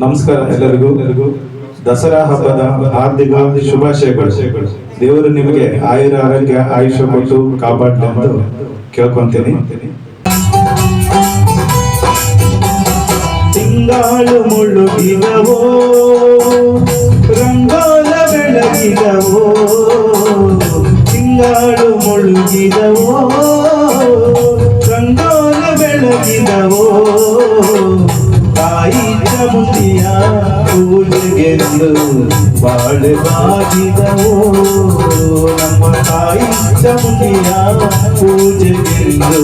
ನಮಸ್ಕಾರ ಎಲ್ಲರಿಗೂ. ಎಲ್ಲರಿಗೂ ದಸರಾ ಹಬ್ಬದ ಹಾರ್ದಿಕ ಶುಭಾಶಯಗಳು. ದೇವರು ನಿಮಗೆ ಆಯುರ ಆರೋಗ್ಯ, ಆಯುಷ ಕೊಟ್ಟು ಕಾಪಾಡಲಿ ಅಂತ ಕೇಳ್ಕೊಂತೀನಿ. ತಿಂಗಾಳು ಮುಳುಗಿದವೋ, ರಂಗೋಲ ಬೆಳಗಿದವೋ, ತಿಂಗಾಳು ಮುಳುಗಿದವೋ ಬಾಳವಾಗಿದವೋ ನಮ್ಮ ತಾಯಿ ಚಾಮುಂಡಿಯ ಪೂಜೆಗೆಂದು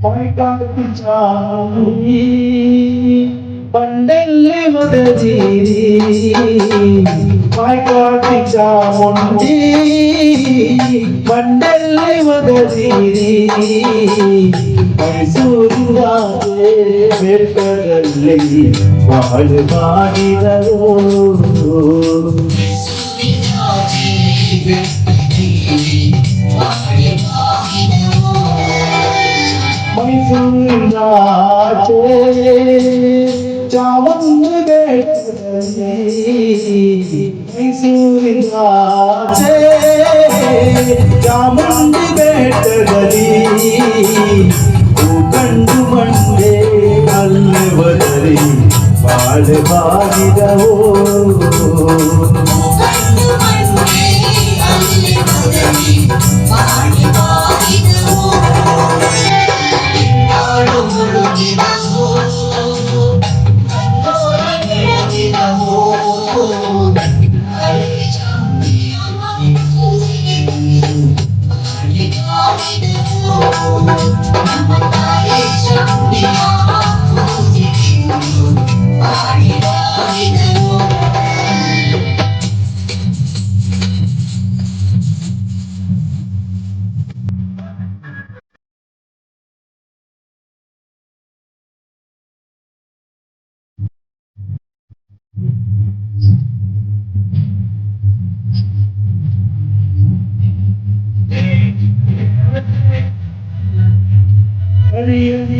മൊയ്ക്കാട്ട് ചാമുങ്ങി പണ്ടല്ലേ മുതൽ ചേരി മൊയ്ക്കാട്ട് ചാമുങ്ങി പണ്ടല്ലേ മുതൽ ചേരി മൈസൂരുവാകെ മേൽക്കടലിൽ വാഴുവാണിതോ ചവന്ന് ചാമുണ്ട് കേട്ടതീ കണ്ടു മണ്ടേ കല്ല് വരറി പാടുപാടിതവോ പാടി Thank you.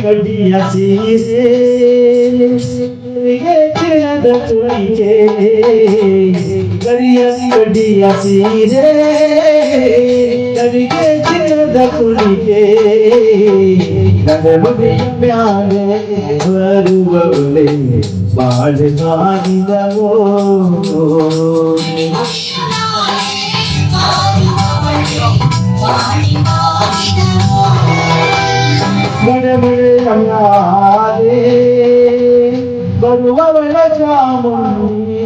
ಬಾಳೆ ಬಾಗಿದವೋ ಕಡಿಯ ಸೀರೆ ಚಿನ್ನದ ತುಳಿಕೆ ಕರಿಯ ಕಡಿಯ ಸೀರೆ ಕರಿಗೆ ಚಿನ್ನದ ತುಳಿಕೆ ನಡುವಿನ ಮ್ಯಾಲೆ ಬರುವವಳೆ ಬಾಳೆ ಮಾಡಿದವೋ ಬಡಬಡೆಯಾದೆ ಬರುವವಳ மனமிழ் கண்ணாதே வருபவள சாமுண்டி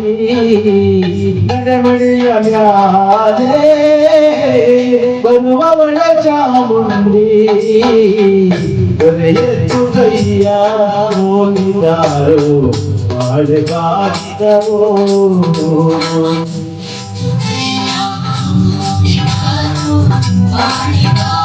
மனமிழ் அமியாதே வருபவள சாமுண்டி துறையா மோகிதாரோ வாழ்வாதிதவோ வாழ்வா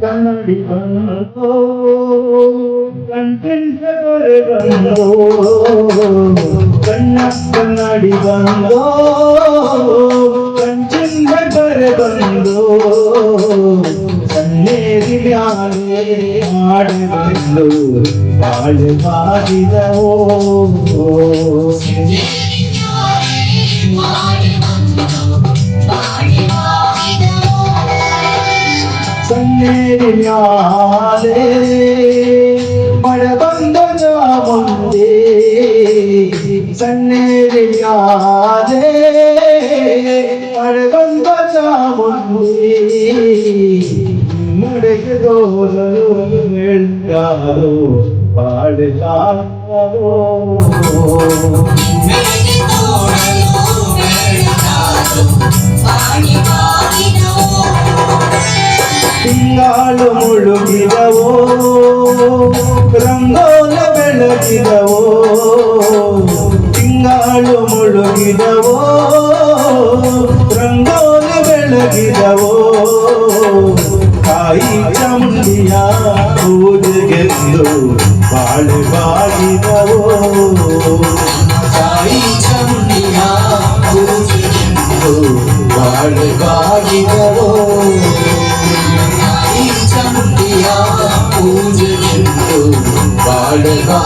ಕನ್ನಡಿ ಬಂದೋ ಕಂಠ ಬಂದೋ ಕಣ್ಣ ಕನ್ನಡಿ ಬಂದೋ ಕಂಚಿಂದ ಕರೆ ಬಂದೋ ಸನ್ನೇರಿ ಮ್ಯಾಲೆ ಮಾಡಿ ಬಂದು ಬಾಳೆ ಬಾಗಿದವೋ പിന്നാലെ മഴ ബന്ധന മുന്തേ സന്നേരിയാതെ മഴ ബന്ധന മുന്തേ മുടക്ക് തോന്നുകളോ പാടില്ലാതോ പാടി പാടിനോ ತಿಂಗಾಳು ಮುಳುಗಿದವೋ ರಂಗೋಲ ಬೆಳಗಿದವೋ ತಿಂಗಾಳು ಮುಳುಗಿದವೋ ರಂಗೋಲ ಬೆಳಗಿದವೋ ತಾಯಿ ಚಾಮುಂಡಿಯ ಪೂಜೆಗೆಂದು ಬಾಳೆ ಬಾಗಿದವೋ ತಾಯಿ ಚಾಮುಂಡಿಯ ಪೂಜೆಗೆಂದು ಬಾಳೆ ಬಾಗಿದವೋ பாடுவாயிரோ